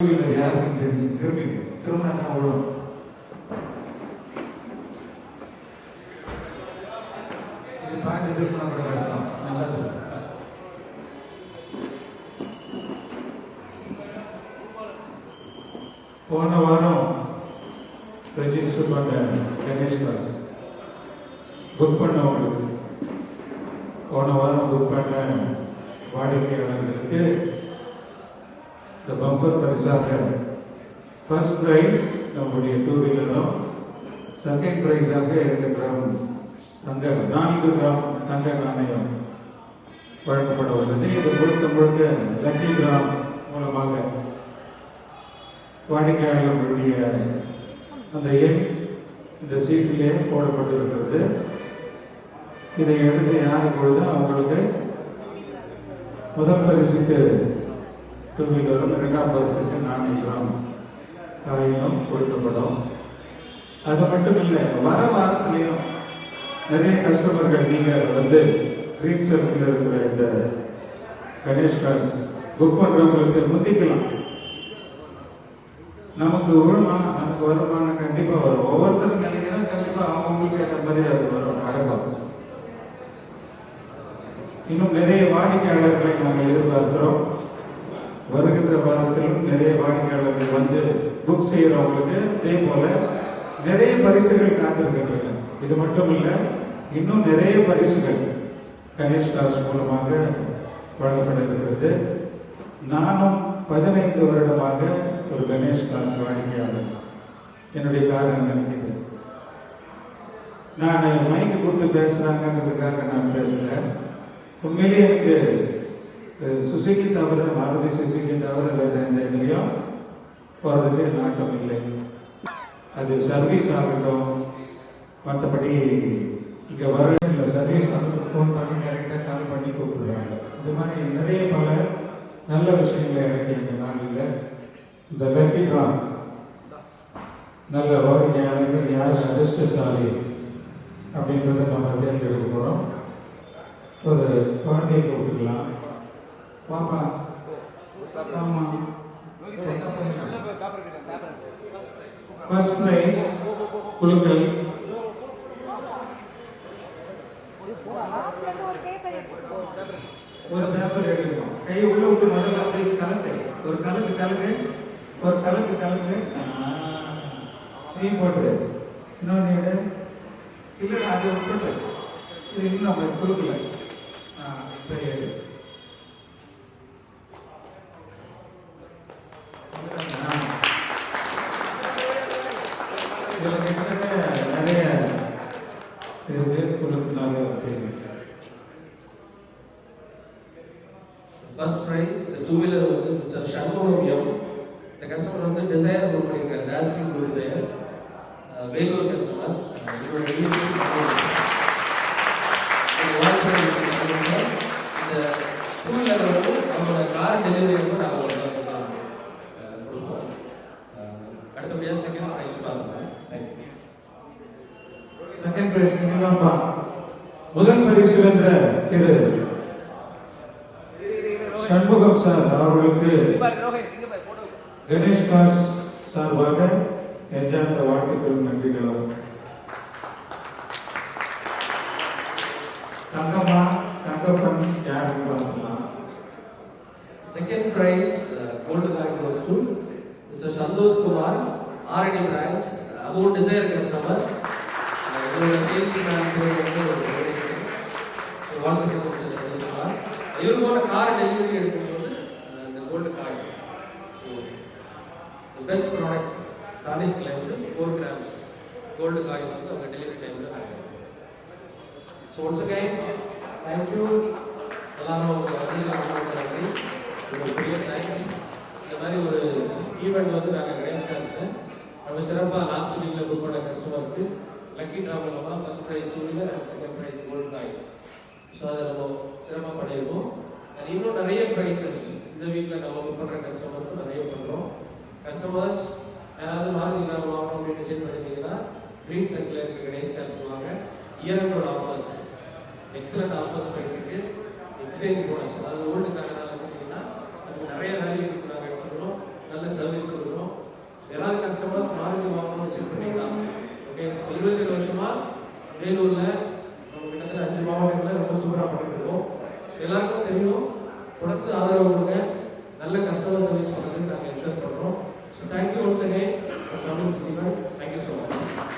யாருக்கும் தெரியும் திரும்ப தான் விழும் இது பாஞ்சு திருப்பினா கூட கஷ்டம் நல்லது போன வாரம் ரெஜிஸ்டர் பண்ண கணேஷ் கிளாஸ் புக் பண்ணவங்களுக்கு போன வாரம் புக் பண்ண வாடிக்கையாளர்களுக்கு இந்த பம்பர் பரிசாக. ஃபர்ஸ்ட் ப்ரைஸ் நம்முடைய டூ வீலரும் செகண்ட் ப்ரைஸாக இரண்டு கிராம் தங்க நான்கு கிராம் தங்க நாணயம் வழங்கப்பட உள்ளது. இது முழுக்க முழுக்க லக்கி கிராம் மூலமாக வாடிக்கையாளர்களுடைய அந்த எண் இந்த சீட்டிலே போடப்பட்டிருக்கிறது. இதை எடுத்து யார் பொழுது அவங்களுக்கு முதல் பரிசுக்கு டூ வீலரும் இரண்டாம் பரிசுக்கு நாணயம் காயினும் கொடுக்கப்படும் அது மட்டும் இல்லை வர வாரத்திலையும் நிறைய கஸ்டமர்கள் நீங்க வந்து கிரீன் சர்க்கிள் இருக்கிற இந்த கணேஷ் கார்ஸ் புக் பண்ணுறவங்களுக்கு முந்திக்கலாம். நமக்கு வருமானம் நமக்கு வருமானம் கண்டிப்பா வரும். ஒவ்வொருத்தரும் நினைக்கிறா கண்டிப்பா அவங்களுக்கு ஏற்ற மாதிரி அது வரும் அடக்கம் இன்னும் நிறைய வாடிக்கையாளர்களை நாங்கள் எதிர்பார்க்கிறோம். வருகின்ற வாரத்திலும் நிறைய வாடிக்கையாளர்கள் வந்து புக் செய்யறவங்களுக்கு இதே போல நிறைய பரிசுகள் காத்திருக்கின்றன இது மட்டும் இல்ல இன்னும் நிறைய பரிசுகள் கணேஷ் காசு மூலமாக வழங்கப்பட இருக்கிறது. நானும் பதினைந்து வருடமாக ஒரு கணேஷ் காசு வாடிக்கையாளர். என்னுடைய காரணம் நினைக்கிறேன் நான் மைக்கு கொடுத்து பேசுறாங்கன்றதுக்காக நான் பேசல. உண்மையிலேயே எனக்கு சுசுகி தவிர மாருதி சுசுகி தவிர வேறு எந்த இதுலையும் போகிறதுக்கு நாட்டம் இல்லை அது சர்வீஸ் ஆகட்டும் மற்றபடி இங்கே வர இல்லை சர்வீஸ் வந்து ஃபோன் பண்ணி கரெக்டாக கால் பண்ணி கூப்பிடுறாங்க இது மாதிரி நிறைய பல நல்ல விஷயங்களை எனக்கு இந்த நாளில் இந்த லக்கி ட்ரா நல்ல வாடிக்கையாளர்கள் யார் அதிர்ஷ்டசாலி அப்படின்றத நம்ம தேர்ந்தெடுக்க போகிறோம் ஒரு குழந்தையை கூப்பிட்டுக்கலாம் பாப்பா. ஆமா. ஃபர்ஸ்ட் பிரைஸ் குழுக்கள் ஒரு பேப்பர் எடுக்கணும். கை உள்ள விட்டு முதல்ல அப்படியே கலந்து ஒரு கலந்து கலந்து ஒரு கலந்து கலந்து நீ போட்டு இன்னொன்று எடு. இல்லை அது விட்டுட்டு இன்னும் நம்ம கொடுக்கல இப்போ எடு அவ்வளவுதானா? இதுல கிட்டத்தட்ட நிறைய இருக்கு குழுக்குனால தெரியும் ஃபர்ஸ்ட் ப்ரைஸ் இந்த டூ வீலர் வந்து மிஸ்டர் சண்முகம் எம் இந்த கஸ்டமர் வந்து டிசைர் புக் பண்ணியிருக்காரு. Dazzling blue Dzire Vellore customer இந்த டூ வீலர் வந்து அவங்களோட கார் டெலிவரி வந்து நாங்கள் உங்களுக்கு அஹ், கொடுப்போம். அடுத்தபடியாக செகண்ட் ப்ரைஸ் பார்க்கலாம் தேங்க்யூ செகண்ட் பிரைஸ் நீங்களாம்ப்பா முதல் பரிசு வென்ற திரு சண்முகம் சார் அவர்களுக்கு கணேஷ் தாஸ் சார்பாக நெஞ்சார்ந்த வாழ்த்துக்களும் நன்றிகளும். தங்கம்மா தங்கப்பன் யாருன்னு பார்க்கலாம். Second prize gold coin goes to mister Santhosh Kumar RT branch அதுவும் டிசைர் கஸ்டமர் இதோட சேல்ஸ் மேன் பேர் வந்து வாழ்த்துக்கள் மிஸ்டர் இவர் போன கார் டெலிவரி எடுக்கும்போது இந்த gold coin so best product தானிஸ்கில் வந்து ஃபோர் கிராம்ஸ் கோல்டு காயின் வந்து அவங்க டெலிவரி டைமில் நாங்கள் ஸோ ஒன்ஸ் அகைன் தேங்க்யூ எல்லாரும் நன்றி. ஒரு பெரிய தேங்க்ஸ் இந்த மாதிரி ஒரு ஈவெண்ட் வந்து நாங்கள் கணேஷ் காசில் நம்ம சிறப்பாக லாஸ்ட் வீக்கில் புக் பண்ண கஸ்டமருக்கு லக்கி ட்ராவலில் தான் first prize two wheeler and second prize gold coin so அதை நம்ம சிறப்பாக பண்ணியிருக்கோம் அது இன்னும் நிறைய ப்ரைஸஸ் இந்த வீட்டில் நம்ம பண்ணுற கஸ்டமர்ஸும் நிறைய பண்ணுறோம் கஸ்டமர்ஸ் யாராவது மாருதி கார் வாங்கணும் அப்படின்னு டிசைன் பண்ணியிருந்தீங்கன்னா க்ரீன் சர்க்கிளில் இருக்க கணேஷ் கார் சொல்லுவாங்க. இயர் இயரோட ஆஃபர்ஸ் எக்ஸலண்ட் ஆஃபர்ஸ் பண்ணிட்டு எக்ஸ்சேஞ்ச் போனஸ் அதாவது ஓல்டு கார் வச்சுருந்தீங்கன்னா அதுக்கு நிறைய வேல்யூ கொடுத்து நாங்கள் எடுத்துக்கிறோம் நல்ல சர்வீஸ் கொடுக்குறோம். யாராவது கஸ்டமர்ஸ் மாருதி வாங்கணும்னு வச்சு பண்ணிக்கலாம். ஓகே இருபத்தி வருஷமாக வேலூரில் கிட்டத்தட்ட அஞ்சு மாவட்டங்களை ரொம்ப சூப்பராக பண்ணிட்டு எல்லாருக்கும் தெரியும். தொடர்ந்து ஆதரவு கொடுங்க. நல்ல கஸ்டமர் சர்வீஸ் பண்ணுறதுக்கு நாங்கள் என்ஷூர் பண்ணுறோம் so thank you once again Tamil Sivan thank you so much